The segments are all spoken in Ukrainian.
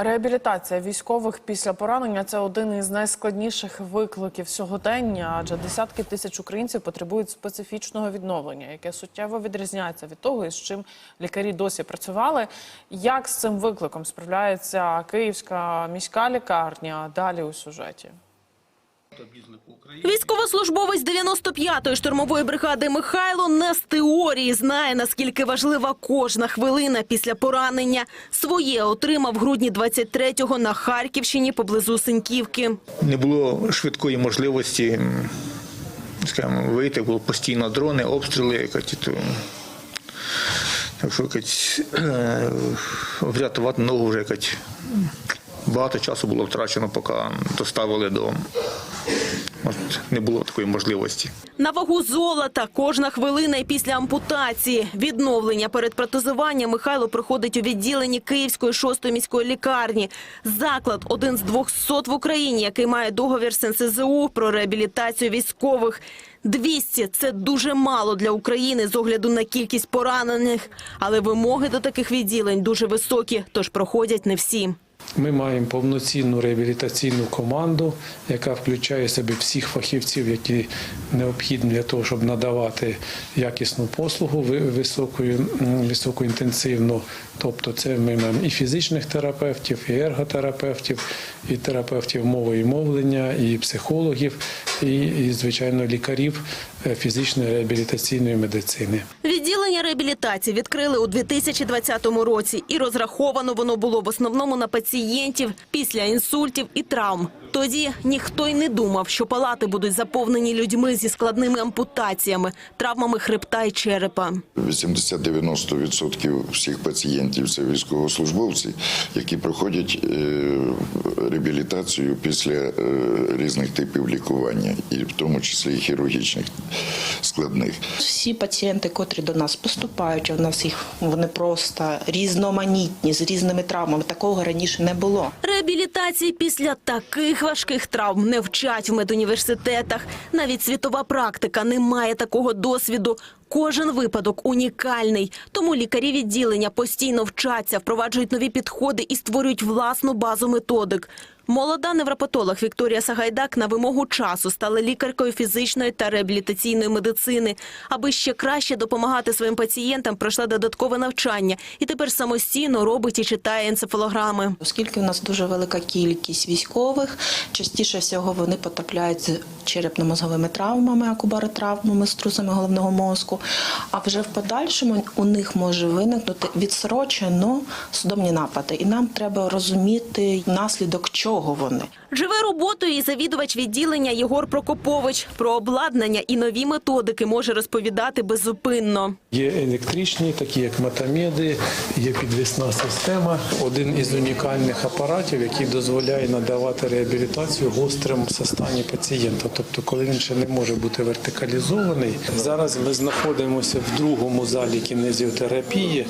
Реабілітація військових після поранення це один із найскладніших викликів сьогодення, адже десятки тисяч українців потребують специфічного відновлення, яке суттєво відрізняється від того, із чим лікарі досі працювали. Як з цим викликом справляється Київська міська лікарня? Далі у сюжеті. Військовослужбовець 95-ї штурмової бригади Михайло не з теорії знає, наскільки важлива кожна хвилина після поранення. Своє отримав в грудні 23-го на Харківщині поблизу Синьківки. не було швидкої можливості скажімо, вийти, було постійно дрони, обстріли. якось, то, так що якось, е, врятувати ногу вже якось, багато часу було втрачено, поки доставили до. Не було такої можливості. На вагу золота кожна хвилина і після ампутації. Відновлення перед протезуванням Михайло проходить у відділенні Київської шостої міської лікарні. Заклад – один з 200 в Україні, який має договір з НСЗУ про реабілітацію військових. 200 – це дуже мало для України з огляду на кількість поранених. Але вимоги до таких відділень дуже високі, тож проходять не всі. Ми маємо повноцінну реабілітаційну команду, яка включає в себе всіх фахівців, які необхідні для того, щоб надавати якісну послугу ви- високою, високоінтенсивну. Тобто, це ми маємо і фізичних терапевтів, і ерготерапевтів, і терапевтів мови і мовлення, і психологів, і, і звичайно, лікарів е, фізичної реабілітаційної медицини. Відділення реабілітації відкрили у 2020 році, і розраховано воно було в основному на пацієнтів після інсультів і травм. Тоді ніхто й не думав, що палати будуть заповнені людьми зі складними ампутаціями, травмами хребта і черепа. 80-90% всіх пацієнтів це військовослужбовці, які проходять е, реабілітацію після е, різних типів лікування, і в тому числі і хірургічних складних. Всі пацієнти, котрі до нас поступають, у нас їх вони просто різноманітні з різними травмами. Такого раніше не було. Реабілітації після таких важких травм не вчать в медуніверситетах. Навіть світова практика не має такого досвіду. Кожен випадок унікальний. Тому лікарі відділення постійно вчаться, впроваджують нові підходи і створюють власну базу методик. Молода невропатолог Вікторія Сагайдак на вимогу часу стала лікаркою фізичної та реабілітаційної медицини. Аби ще краще допомагати своїм пацієнтам, пройшла додаткове навчання і тепер самостійно робить і читає енцефалограми. Оскільки у нас дуже велика кількість військових, частіше всього вони потрапляють з черепно-мозговими травмами, акубаротравмами, струсами головного мозку. А вже в подальшому у них може виникнути відсрочено судомні напади. І нам треба розуміти наслідок чого вони. Живе роботою і завідувач відділення Єгор Прокопович. Про обладнання і нові методики може розповідати беззупинно. Є електричні, такі як метамеди, є підвісна система. Один із унікальних апаратів, який дозволяє надавати реабілітацію в гострому стані пацієнта. Тобто, коли він ще не може бути вертикалізований. Зараз ми знаходимося в другому залі кінезіотерапії.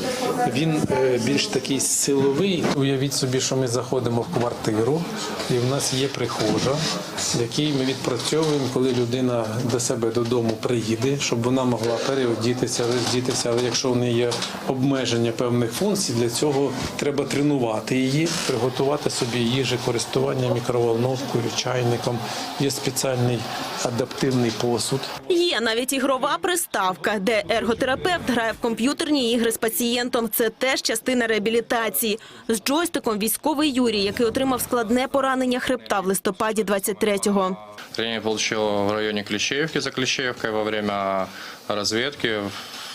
Він е, більш такий силовий. Уявіть собі, що ми заходимо в квартиру, і в нас є прихожа, в якій ми відпрацьовуємо, коли людина до себе додому приїде, щоб вона могла переодітися, роздітися. Але якщо в неї є обмеження певних функцій, для цього треба тренувати її, приготувати собі їжі, користування мікроволновкою, чайником. Є спеціальний адаптивний посуд. Є навіть ігрова приставка, де ерготерапевт грає в комп'ютерні ігри з пацієнтом. Це теж частина реабілітації. З джойстиком військовий Юрій, який отримав складне поранення хребта в листопаді 23-го. Ранение получил в районе Клещеевки за Клещеевкой во время разведки.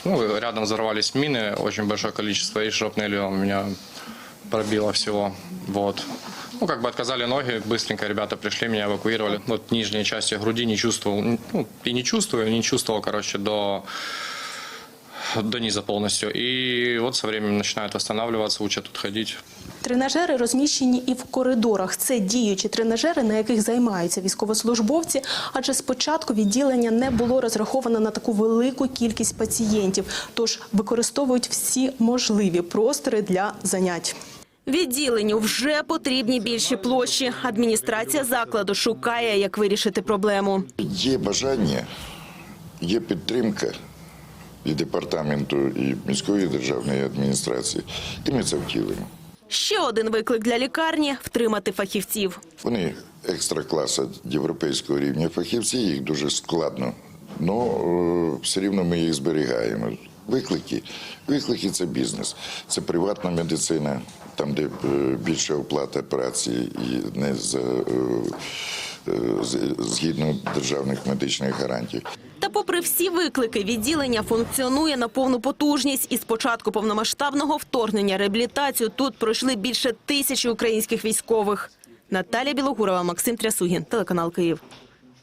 Ну, рядом взорвались мины, очень большое количество, и шрапнели у меня пробило всего. Вот. Ну, как бы отказали ноги, быстренько ребята пришли, меня эвакуировали. Вот нижней части груди не чувствовал, ну, и не чувствую, не чувствовал, короче, до до низа полностью. И вот со временем начинают восстанавливаться, учат тут ходить. Тренажери розміщені і в коридорах. Це діючі тренажери, на яких займаються військовослужбовці. Адже спочатку відділення не було розраховано на таку велику кількість пацієнтів, тож використовують всі можливі простори для занять. Відділенню вже потрібні більші площі. Адміністрація закладу шукає, як вирішити проблему. Є бажання, є підтримка і департаменту, і міської державної адміністрації, і ми це втілимо. Ще один виклик для лікарні – втримати фахівців. Вони екстра класа європейського рівня фахівці, їх дуже складно, але все рівно ми їх зберігаємо. Виклики. Виклики це бізнес, це приватна медицина, там, де е, більша оплата праці і не е, е, з- згідно державних медичних гарантій. Та попри всі виклики, відділення функціонує на повну потужність. І з початку повномасштабного вторгнення реабілітацію тут пройшли більше тисячі українських військових. Наталія Білогурова, Максим Трясугін, телеканал Київ.